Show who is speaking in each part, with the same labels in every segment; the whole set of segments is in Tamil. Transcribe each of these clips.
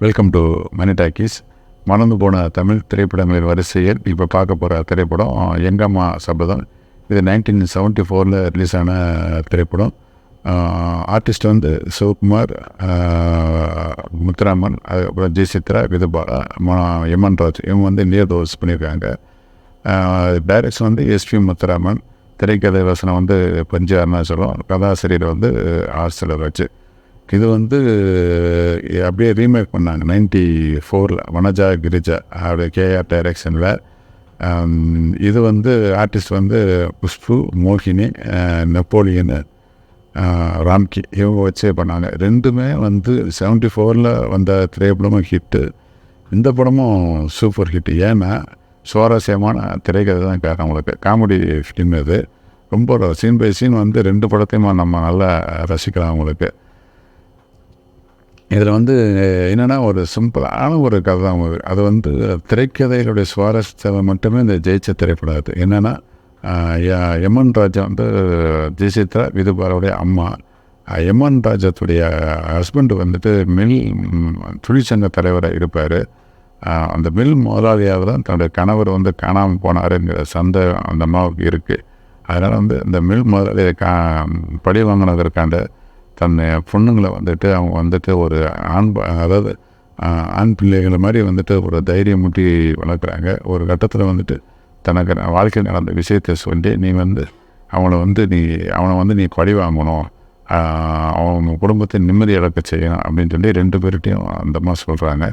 Speaker 1: வெல்கம் டு மணி டாக்கீஸ் மறந்து போன தமிழ் திரைப்படங்களின் வரிசையில் இப்போ பார்க்க போகிற திரைப்படம் எங்கம்மா சபதம். இது நைன்டீன் செவன்ட்டி ஃபோரில் ரிலீஸ் ஆன திரைப்படம். ஆர்டிஸ்ட் வந்து சிவகுமார் முத்துராமன் அதுக்கப்புறம் ஜி சித்ரா விதுபாலா ம- எம்என் ராஜ் இவங்க வந்து நியர் தோஸ் பண்ணியிருக்காங்க. டைரக்ஷன் வந்து எஸ்பி முத்துராமன் திரைக்கதை வசனம் வந்து பஞ்சு அருணாச்சலம் கதாசிரியர் வந்து ஆர் செல்வராஜ். இது வந்து அப்படியே ரீமேக் பண்ணாங்க. நைன்டி ஃபோரில் வனஜா கிரிஜா அவருடைய கேஆர் டைரக்ஷனில் இது வந்து ஆர்டிஸ்ட் வந்து குஷ்பு மோகினி அஹ், நெப்போலியன் ராம்கி இவங்க வச்சே பண்ணாங்க. ரெண்டுமே வந்து செவன்ட்டி ஃபோரில் வந்த திரைப்படமும் ஹிட்டு இந்த படமும் சூப்பர் ஹிட் ஏன்னா சுவாரஸ்யமான திரைக்கதை தான் காரணம் அவங்களுக்கு காமெடி ஃபிலிம் இது. ரொம்ப சீன் பை சீன் வந்து ரெண்டு படத்தையும் நம்ம நல்லா ரசிக்கலாம் அவங்களுக்கு இதில் வந்து என்னென்னா ஒரு சிம்பிளான ஒரு கதை தான் அது. வந்து திரைக்கதைகளுடைய சுவாரஸ்யத்தை மட்டுமே இந்த ஜெயிச்ச திரைப்படம் அது என்னென்னா எம்என் ராஜா வந்து ஜெயசித்ரா விதுபாலாவுடைய அம்மா. எம்என் ராஜத்துடைய ஹஸ்பண்ட் வந்துட்டு மில் தொழிற்சங்க தலைவராக இருப்பார் அந்த மில் முதலாளியாக தான் தன்னுடைய கணவர் வந்து காணாமல் போனாருங்கிற சந்தை அந்த அம்மாவுக்கு இருக்குது அதனால் வந்து இந்த மில் முதலாளியை கா பழி வாங்கினதற்காண்ட தன் பொண்ணுங்களை வந்துட்டு அவங்க வந்துட்டு ஒரு ஆண் அதாவது ஆண் பிள்ளைகளை மாதிரி வந்துட்டு ஒரு தைரியம் மூட்டி வளர்க்குறாங்க. ஒரு கட்டத்தில் வந்துட்டு தனக்கு வாழ்க்கை வாழ்க்கையில் நடந்த விஷயத்தை சொல்லி நீ வந்து அவனை வந்து நீ அவனை வந்து நீ பழி வாங்கணும். அவங்க குடும்பத்தை நிம்மதி இழக்க செய்யணும் அப்படின்னு சொல்லி ரெண்டு பேர்கிட்டையும் அந்த அம்மா சொல்கிறாங்க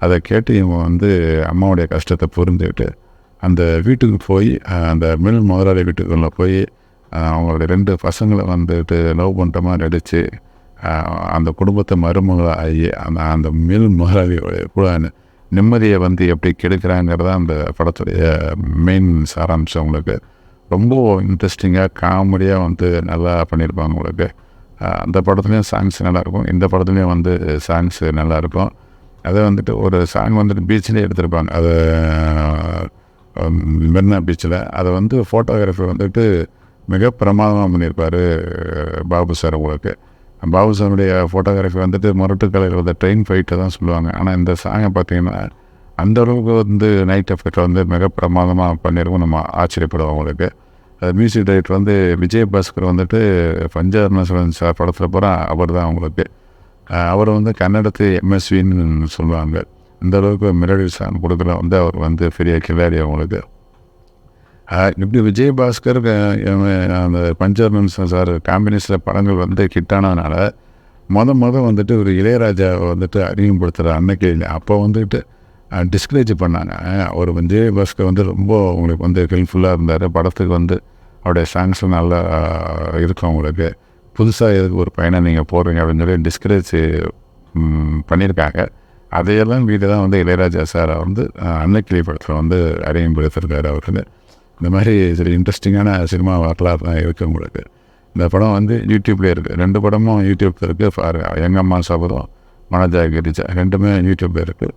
Speaker 1: அதை கேட்டு இவன் வந்து அம்மாவுடைய கஷ்டத்தை புரிஞ்சுக்கிட்டு அந்த வீட்டுக்கு போய் அந்த மில் முதலாளி வீட்டுக்குள்ளே போய் அவங்களுடைய ரெண்டு பசங்களை வந்துட்டு லவ் பண்ணுற மாதிரி நடித்து அந்த குடும்பத்தை மருமகளாக ஆகி அந்த அந்த மில் முதலாளியோடைய கூட நிம்மதியை வந்து எப்படி கெடுக்கிறாங்கிறது அந்த படத்துடைய மெயின் சாராம்சம் உங்களுக்கு. ரொம்ப இன்ட்ரெஸ்டிங்காக காமெடியாக வந்து நல்லா பண்ணியிருப்பாங்க உங்களுக்கு. அந்த படத்துலேயும் சாங்ஸ் நல்லாயிருக்கும் இந்த படத்துலேயும் வந்து சாங்ஸ் நல்லாயிருக்கும் அதை வந்துட்டு ஒரு சாங் வந்துட்டு பீச்சிலே எடுத்திருப்பாங்க. அது மெர்னா மெரினா பீச்சில் அதை வந்து ஃபோட்டோகிராஃபி வந்துட்டு மிக பிரமாதமாக பண்ணியிருப்பார் பாபு சார் உங்களுக்கு பாபு சாருடைய ஃபோட்டோகிராஃபி வந்துட்டு முரட்டுக்கலையில் வந்து ட்ரெயின் ஃபைட்டை தான் சொல்லுவாங்க. ஆனால் இந்த சாங்கை பார்த்தீங்கன்னா அந்த அளவுக்கு வந்து நைட் எஃபெக்ட் வந்து மிக பிரமாதமாக பண்ணியிருக்கும் நம்ம ஆச்சரியப்படுவோம் உங்களுக்கு மியூசிக் டைரக்டர் வந்து விஜய் பாஸ்கர் வந்துட்டு பஞ்சாரணேஸ்வரன் சார் படத்தில் போகிற அவர் தான் அவங்களுக்கு. அவர் வந்து கன்னடத்து எம்எஸ்வின்னு சொல்லுவாங்க. இந்த அளவுக்கு மிரடி சாங் கொடுக்குற வந்து அவர் வந்து பெரிய கிளாடி அவங்களுக்கு. இப்படி விஜய் பாஸ்கர் அந்த பஞ்சவர்ணன் சார் காம்பினேஷனில் படங்கள் வந்து ஹிட்டானதுனால மொத மொத வந்துட்டு ஒரு இளையராஜாவை வந்துட்டு அறிமுகப்படுத்துகிற அன்னைக்கு அப்போ வந்துட்டு டிஸ்கரேஜ் பண்ணாங்க. அவர் விஜய் பாஸ்கர் வந்து ரொம்ப உங்களுக்கு வந்து ஹெல்ப்ஃபுல்லாக இருந்தார். படத்துக்கு வந்து அவருடைய சாங்ஸ் நல்லா இருக்கும் உங்களுக்கு. புதுசாக எதுக்கு ஒரு பையனை நீங்கள் போடுறீங்க அப்படின்னு சொல்லி டிஸ்கரேஜ் பண்ணியிருக்காங்க. அதையெல்லாம் வீடு தான் வந்து இளையராஜா சாரை வந்து அன்னைக்கிளி படத்தில் வந்து அறிமுகப்படுத்திருக்காரு அவருக்கு இந்த மாதிரி சில இன்ட்ரெஸ்டிங்கான சினிமா வரலாறு தான் இருக்குது உங்களுக்கு. இந்த படம் வந்து யூடியூப்லேயே இருக்குது ரெண்டு படமும் யூடியூப்பில் இருக்குது பாரு எங்கள் அம்மா சபதம் மனஜா கிரிஜா ரெண்டுமே யூடியூப்பில் இருக்குது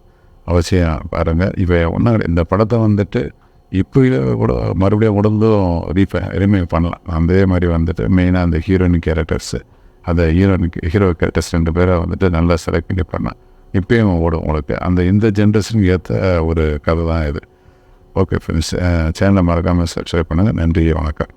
Speaker 1: அவசியம் பாருங்கள் இப்போ ஒன்றும் இந்த படத்தை வந்துட்டு இப்போயே கூட மறுபடியும் உடந்தும் ரீஃபை ரீமேக் பண்ணலாம். அதே மாதிரி வந்துட்டு மெயினாக அந்த ஹீரோயின் கேரக்டர்ஸு அந்த ஹீரோயின் ஹீரோ கேரக்டர்ஸ் ரெண்டு பேரை வந்துட்டு நல்லா செலக்ட் பண்ணி பண்ணேன் இப்பயும் ஓடும் உங்களுக்கு. அந்த இந்த ஜென்ரேஷனுக்கு ஏற்ற ஒரு கதை தான் இது. ஓகே ஃப்ரெண்ட்ஸ் சேனலை மறக்காமல் சப்ஸ்கிரைப் பண்ணுங்கள் நன்றி வணக்கம்